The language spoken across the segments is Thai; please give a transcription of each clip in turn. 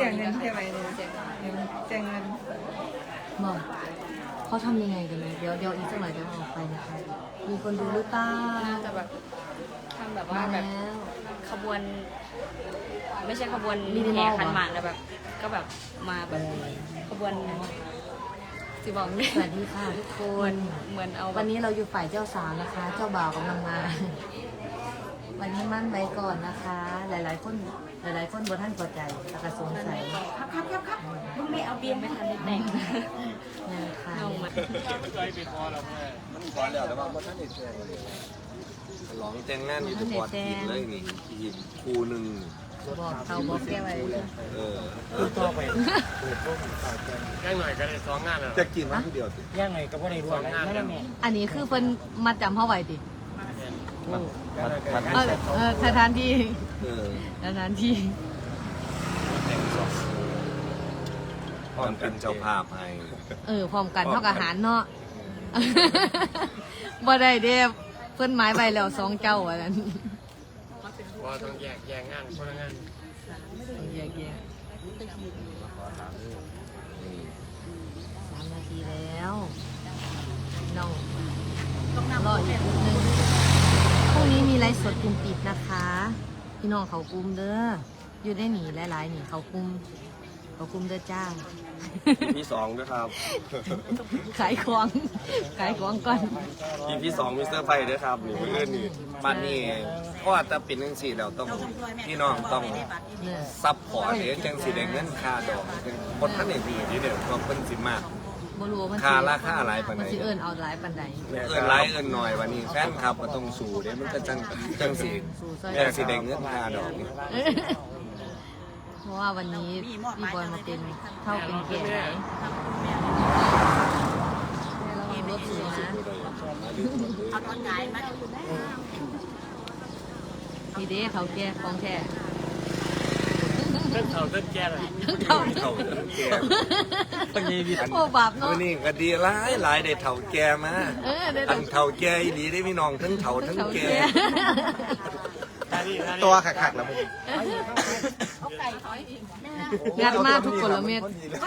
สียเงินใช่ไหมเนี่ยเสียเงินบอกเขาทำยังไงกันเลยเดี๋ยวเดี๋ยวอีกสักหน่อยเดี๋ยวออกไปนะคะ มีคนดูหรือเปล่าน่าจะแบบทำแบบว่ามาแบแล้บวขบวน ไม่ใช่ขบวน Minimal แห่ขันเหรอหมากแต่แบบ ก็แบบมาแบบขบวนสิบอกเนี่ยสวัสดีค่ะทุกคนเหมือนเอาวันนี้เราอยู่ฝ่ายเจ้าสาวนะคะ เจ้าบ่าวกำลังมา วันนี้มั่นไว้ก่อนนะคะ หลาย ๆ คนหลาย ๆ คนบนท่านพอใจแต่ก็สงสัยครับครับครับครับมึงไม่เอาเบียร์ไม่ทันได้แต่งเนี่ยค่ะเอามามันก่อนแล้วแต่ว่าบ่ทันได้แจ้งเลยลองแต่งงานอยู่แต่ก่อนกินเลยนี่กินคู่หนึ่งบอกเขาบอกแก้ไว้เออต่อไปแย่งหน่อยก็ได้สองงานแล้วจะกินมันผู้เดียวสิแย่างไงก็บ่ได้รวมไม่ได้แม่อันนี้คือเพิ่นมัดจำเข้าไว้ดิ มันมันมันเออเออสถานที่เออสถานที่แต่งสองพร้อมกันเจ้าภาพให้เออพร้อมกันเท่ากับหารเนาะบ่ได้เด้เพิ่นหมายไว้แล้วสองเจ้าอันนั้นว่าต้องแยกแยกงานคนละงานแยกแยะสามนาทีแล้วน้องรออีกนิดนึงพ รุ่งนี้มีไลฟ์สดกลุ่มปิดนะคะ พี่น้องเขากลุ่มเด้ออยู่ได้หนีหลายๆหนีเขากลุ่มเขากลุ่มเด้อจ้าพี่สองด้วยครับขายของขายของก่อนพี่พี่สองมิสเตอร์ไฟด้วยครับนี่เพื่อนนี่บ้านนี้เพราะว่าจะเป็นจังซี่แล้วต้องพี่น้องต้องเนี่ยซับพอร์ตเด้จังสิได้เงินค่าดอกคนท่านได้ดีนี่เด้อก็เพิ่นสิมาก บ่รู้ว่ามันสิค่าราคาหลายปานใด มันสิเอิ้นเอาหลายปานใดเอินไลฟ์เอินหน่อยวันนี้แฟนคลับก็ต้องสู้เด้มันก็จังจังสิแม่สิได้เงินค่าดอกนี่เพราะว่าวันนี้พี่บอลมาเป็นเท่าเป็นแก่ไหนระวังรถสูงนะนี่เด้เท่าแก่ของแท้ เส้นเท่าเส้นแก่เลยเท่าเฒ่าแก่โอ้บาปเนาะมื้อนี้ก็ดีหลายหลายได้เฒ่าแก่มาเออได้อันเฒ่าแก่อีหลีได้พี่น้องทั้งเฒ่าทั้งเท่าแก่แก่ตัวขักๆแล้วมึงงัดมาทุกคนละเม็ดเดี๋ย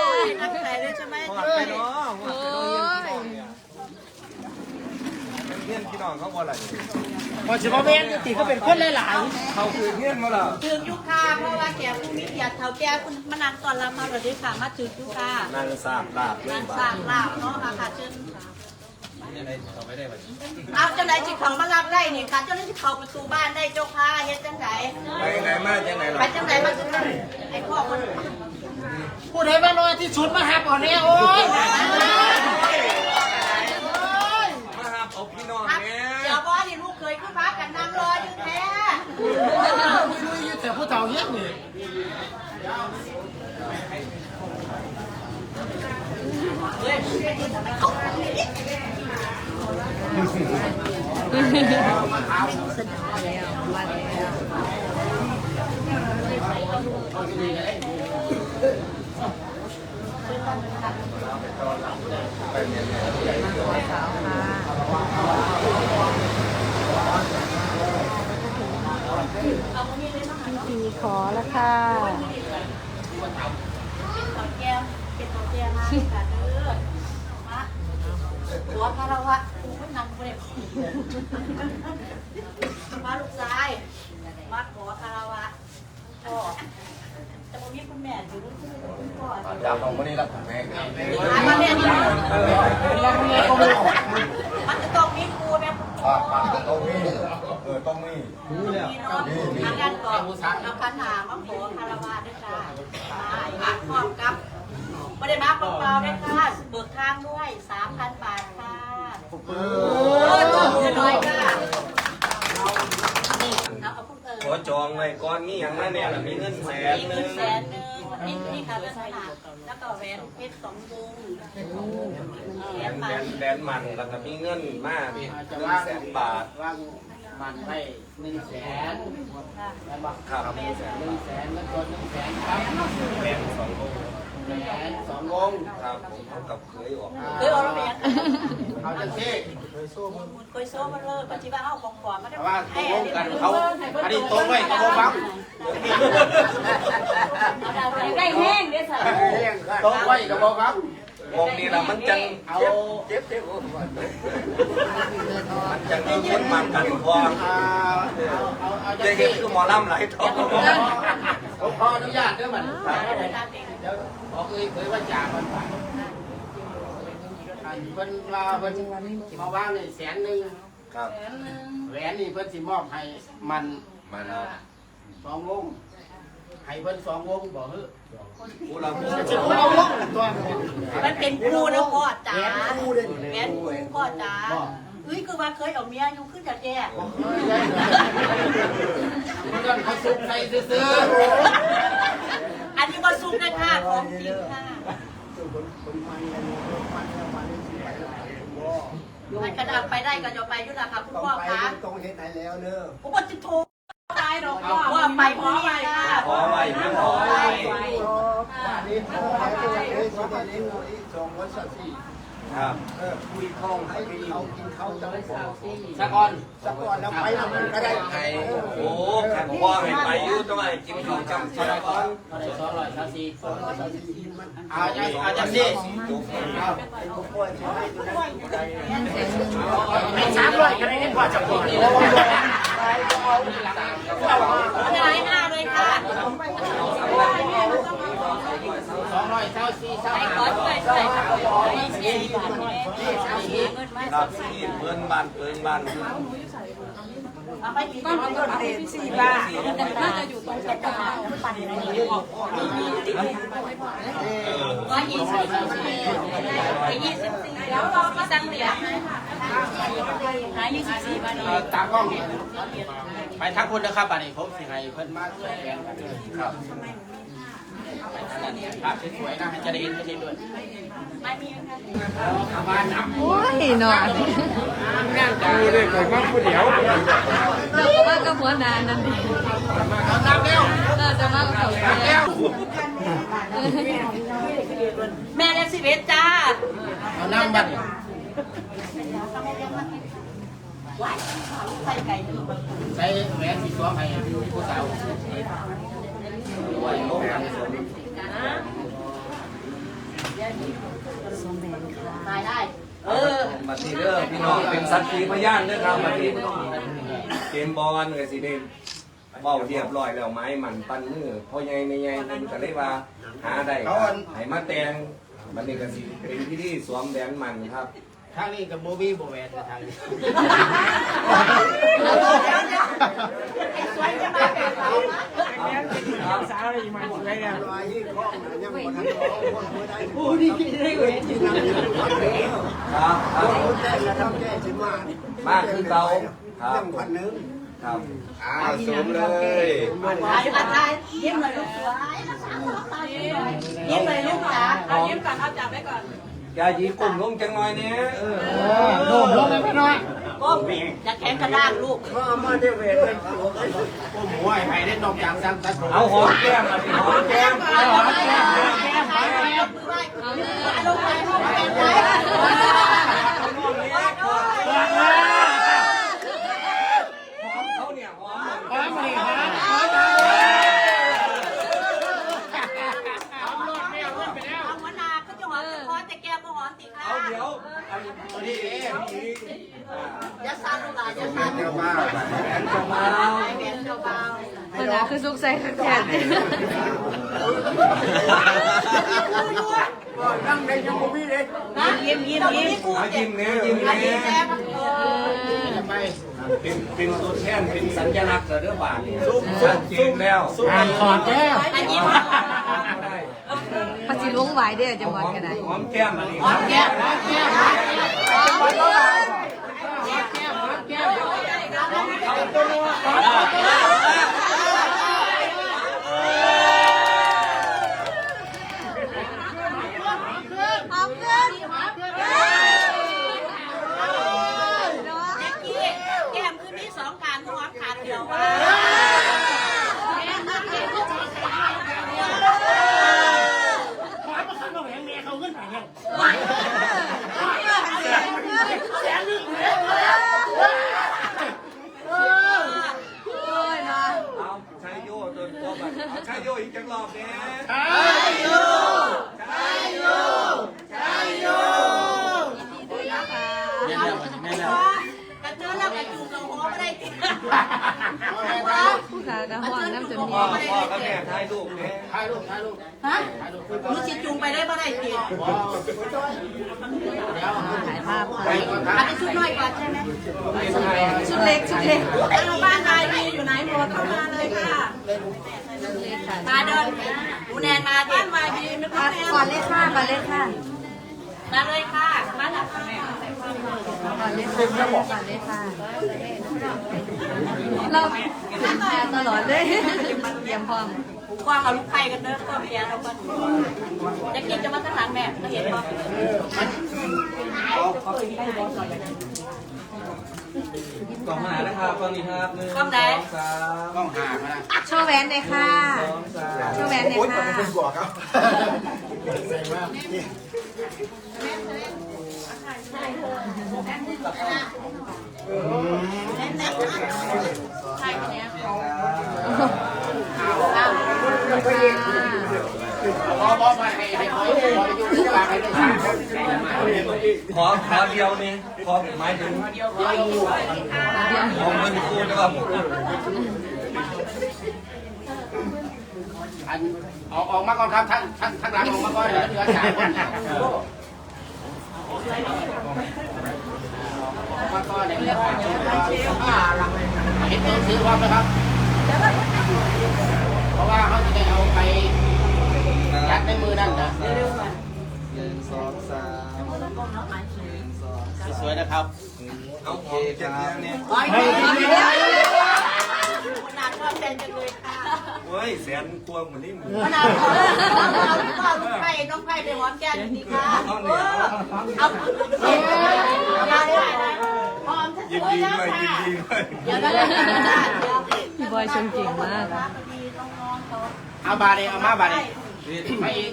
วใส่เลยใช่ไหมพอไปเนาะโอ้ย เฮียนพี่น้องเขาบ่ล่ะพอสิบ่แม่นติก็เป็นคนหลายเขาคือเฮียนบ่ล่ะถึงยุคค่ะเพราะว่าแกผู้มีเกียรติเท่าแก่คุณมานั่งตอนรับมาเลยค่ะมาถึงยุคค่ะนั่งสร้างลาบเลนั่ยงบาสร้างลาบเนาะค่ะค่ะเชิญเอาเจ้าไหนจิตของมารับได้นี่ค่ะเจ้าไหนจิตเขาประตูบ้านได้เจ้าค่ะเฮ็ดจังไหนไปไหนมาจังไหนล่ะไปจังไหนมาจังไหนไอ้พ่อคนๆผู้ใดมาน้อยที่สุดมาหาบ่แน่โอ้ย มาหาเอาพี่น้อง ครับ แน่ เดี๋ยวบ่นี่ลูกเคยขึ้นมากันนั่งรออยู่แท้ ไม่รู้ อยู่แต่ผู้เฒ่าเฮียนนี่ แล้วมาแล้วสาวค่ะพี่ ปีขอแล้วค่ะเป็นตอแก้มเป็นตอแก้มมาค่ะเด้อมาหัวคารวะกูไม่นั่งบ่ได้มาลูกชายมาขอคารวะพ่อแต่บ่มีคุณแม่อยู่รุ่นคุณพ่อจับของคนนี้ละแม่ถามมาแม่นี่มันจะต้องมีครูแม่คุณพ่อ ต้องมี เออต้องมีมีเนาะทางการก่อนเอาคันหามาขอคารวะด้วยค่ะมามาพร้อมกับไม่ได้มาเปล่าๆด้วยค่ะเบิกทางด้วย3,000บาทค่ะเออจบน้อยค่ะนี่เอาเอาพูดเออขอจองไว้ก่อนมีอย่างนั้นเนี่ยมีเงินแสนมีหเงินึนงแสนหนึ่งนี่นี่ค่ะลักษณะแล้วก็แหวนเพชรสองวงแหแดวนนมัแดนนแดนมันแล้วก็มีเงินมากเงินแสนบาทว่าง มันไว้1แสนค่ะแล้วบ่ครับมีแสน1แสนแล้วก็1แสนครับแสนสองโลแสนสองวงครับผมเอากับเคยออกเออเอาแหวนเอาเอาจังซี่เคยโซ่มันเลยปัจจุบันเอาของขวัญมาได้แต่ว่าตกลงกันเขาอันนี้ตกไว้กับโบบังได้แห้งเด้อสาวตกไว้กับโบบัง วงนี้ละมันจังเอาเจ็บเจ็บมันจังมีคนมันกันพอเอาเจัเจ๊งเห็ซี่นคือหมอลำไหลทองผมขออนุญาตเด้อมันเดี๋ยวขอเคยเคยว่าจ่ามันไปอันเพิ่นว่าเพิ่นมาวางนี่แสนหนึ่งครับแหวนนี่เพิ่นสิมอบให้มันมาแล้วสองวง ให้เพิ่นสองวงบ่ฮือกูเราพูดสิบ่เอาวงตัวมันเป็นคู่นะพ่อจ๋าแหวนคู่เด้แหวนคู่พ่อจ๋าเฮ้ยคือว่าเคยเอาเมียอยู่ขึ้นจากแย่มันก็เขาสุกใส่ซื้ออันนี้มาซุกนะคะของจริงค่ะมันกระดับไปได้ก็จะไปยุทธค่ะคุณพ่อคะต้องเห็นไหนแล้วเนอะผมว่าจะโทร ตายหรอกพ่อว่าไปพรุ่งนี้ค่ะขอไว้ไม่ขอไว้นี่พอให้ตัวเองสิได้เลี้ยงหน่อยสองร้อยสักสี่ครับเออคุยทองให้เขากินเขาจะไม่พอๆสะก่อนสักก่อนแล้วไปแล้วมันก็ได้ไอ้โอ้ขันพ่อให้ไปอยู่ต้องให้กินข้าวจำเสียก่อนสองร้อยสามสี่สองร้อยสักสี่มันอาจจะอาจจะสี่จุกไอ้พวกป่วยที่ให้ตัวนั้นได้ไม่สามร้อยก็ได้กว่าจะก่อน ไม่ได้ห้าเลยค่ะสองร้อยเท่าสี่เท่าไปขอช่วยช่วยค่ะมีสี่บาทเนี่ยเงินมาครับที่เปิ้นบ้านเปิ้นบ้านเอาไปมีต้นต้นเด็ดสี่บาทน่าจะอยู่ตรงกลางปั่นในนี้ร้อยยี่สิบไปยี่สิบสี่แล้วรอมาสั่งเหรียญหายี่สิ บสี่บาทตากล้องไปทักคนนะครับอันนี้ผมสิให้เพิ่นมาช่วยกันครับภาพสวยๆนะให้จะได้เห็นกันด้วยไม่มีค่ะบ้าน้ำโอ้ยหนอนงานจ้าเด็กของมันผู้เดียวเราก็ว่ากับหัวนานนั่นดิเอาน้ำเร็วเราจะมากับเขาน้ำเร็วแม่เล็กสิบเอ็ดจ้าเอาน้ำบัด ใส่แหวนสีสวมให้ผู้สาวด้วยลงกันตายได้ เออมาทีเด้อพี่น้องเป็นสักขีพยานเด้อครับมาทีเกมบอลก็สิได้เว้าเรียบร้อยแล้วไม้มันปั้นมือพ่อใหญ่แม่ใหญ่เพิ่นก็เลยว่าหาได้ให้มาแตงบัดนี้ก็สิเป็นพิธีสวมแหวนมันครับ ทางนี้กับโบบี้โบแหวนทางนี้สวยจะมาแบบเราสาวอะไรมาสวยเนี่ยลอยที่คล้องนะยังบ่ทันร้องคนบ่ได้โอ้นี่ได้เวทที่นั่งอยู่พักแล้วครับครับคนแก้แล้วทำแก้สิมามาคือเก่าครัเรื่บองพันนึงครับอ้าวสวมเลยตายมาตายยิ้มเลยลูกสวยยิ้มเลยลูกจ๋าเอายิ้มก่อนเอาจับไว้ก่อน ยายีกลุ่มลงจังหน่อยเนี่ยเออโดมลงเลยพี่น้อยก้มจะแข็งกระด้างลูกมามาได้เวทเลยก้มหัวให้ไปได้นอกจากสั่งตัดผมเอาหอมแก้มมาสิหอมแก้มเอาหอมแก้มแก้มไปยกมือไหว้ลงไปลงไปไป เขาเนี่ยหอม หอมเลยหอมหอม เอาหัวนาก็จะหอมคอแต่แก้มก็หอม ติค่ะเอาเดี๋ยวอันนี้เองยาซาลูกหลานยาซาลูกหลานแอนจะมาไอแหวนเบาหัวหนคือสุกใส่แขนนั่งได้ยังบ่มีเลยนะยิ้มยิ้มยิ้มยิ้มเนี่ยยิ้มเนี่ยแก้มเออไปเป็นเป็นตัวแทนเป็นสัญลักษณ์เด้อบาทนี่ชัดเจนแล้วอ่านถอดแก้วอันนี้ ลุงไหวเด้อจังหวัดกันไหนหอมแก้มอันนี้หอมแก้มหอมแก้มหอมแก้มแจ็คกี้แก้มคืนนี้สองการหอมขาดเดียวว่า เขาขึ้นไปเนี่ย เแม่แล้วแม่แล้ว กระเจอแล้วกระจูงกับหัวไม่ได้ติด ผู้ขา กระห้องน้ำจนพ่อเฮียพ่อกับแม่ถ่ายรูปเนี่ยถ่ายรูปถ่ายรูปฮะหนูสิจูงไปได้ไม่ได้ติดเดี๋ยวถ่ายภาพไปค่ะก่อนครัอับนนี้ชุดน้อยกว่าใช่ไหมชุดเล็กชุดเล็กเอาบ้านนายดีอยู่ไหนหมดเข้ามาเลยค่ะมาเดินหนูแนนมาบ้านนายดีไม่ต้องแนนก่อนเลยค่ะก่อนเลยค่ะ มาเลยค่ะ มาแล้วค่ะก่อนเลยค่ะก่อนเลยค่ะเราเป็นแพรตลอดเลยเตรียมพร้อมกว้างเอาลูกไข่กันเด้อตัวเพียเราก็จะกินจะมาทหารแม่เราเห็นป่ะกล่องหานะครับกล่องนี้ครับหนึ่งกล้องไหนสามต้องหามานะโชว์แหวนเลยค่ะสองสามโชว์แหวนเลยโอ๊ยค่ะมันเป็นบวกครับแรงมากนี่ไข่เนี้ยพอพอมาให้ให้เขาพออยู่ที่ปากให้ได้สามคนขอเดียวนี่ขอหมายถึงเดียวอยู่ขอเงินคูณนะครับอันออกออกมาก่อนครับทั้งทั้งทั้งหลังออกมาก่อนเหลือเหลือสามคน ออกมาก่อนเนี่ยเหลือเห็นตัวซื้อพร้อมนะครับ เพราะว่าเขาจะได้เอาไปยัดในมือนั่นนะหนึ่งสองสามสวยๆนะครับ โอเคครับ นาดชอบแฟนจังเลยค่ะเฮ้ยแสนกวงเหมือนนี่มึงขนาดเอาเอาลูกไข่น้องไข่ไปหอมแก้มดีค่ะเอาเอาได้ได้หอมฉันสยินวยดีแล้วด้วยยินค่ะดีด้วยเดี๋ยวนะเดี๋ยวนะเดี๋ยวพี่บอยชมเก่งมากเอาบาเลยเอามาบาเลยไม่อีก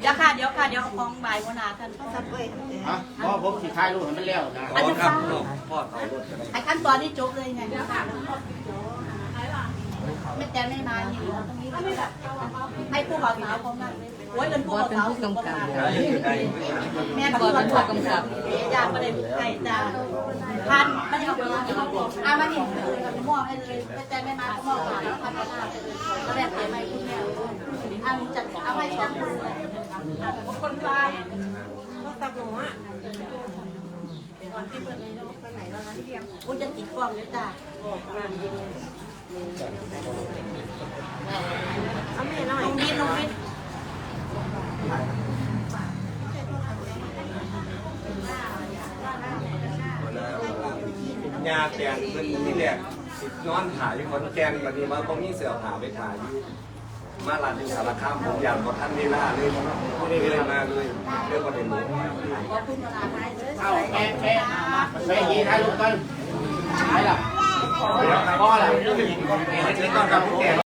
เดี๋ยวค่ะเดี๋ยวค่ะเดี๋ยวเอาของบ่ายวันนาท่านสับเว้ยฮะเพราะผมสิถ่ายรูปให้มันเร็วนะขอครับพ่อเขารถกันไอ้ขั้นตอนนี้จบเลยไงเดี๋ยวค่ะ ไม่แต่ไม่มานี่ตรงนี้ให้ผู้บ่าวสาวเขานั่งเลยโอ้ยเป็นผู้บ่าวสาวได้ได้แม่บอยเป็นผู้กำกับยาประเด็นไข่จ้าพันไม่ได้เอาไปเอามาดิมอบให้เลยไม่แต่ไม่มาก็มอบผ่านแล้วพันก็หน้าไปเลยก็แบบเสียไม่คุณแม่อันจัดเอาไว้สองคนเลยคนตายก็ตับหนูอะคุณจะติดกล้องด้วยจ้า น้องนิดน้องนิดยาแกนเป็นที่แรกนอนถ่ายคนแกนวันนี้มาตรงนี้เสือผ่าไปถ่ายอยู่มาลานที่สารคามผมอยากขอท่านนี่ล่าเลยไม่ได้เลยมาเลยเรื่องประเด็นนี้เอาแม่แม่แม่ยีถ่ายรูปกันไหนล่ะ พ่อล่ะเดี๋ยวต้องกับผู้แก่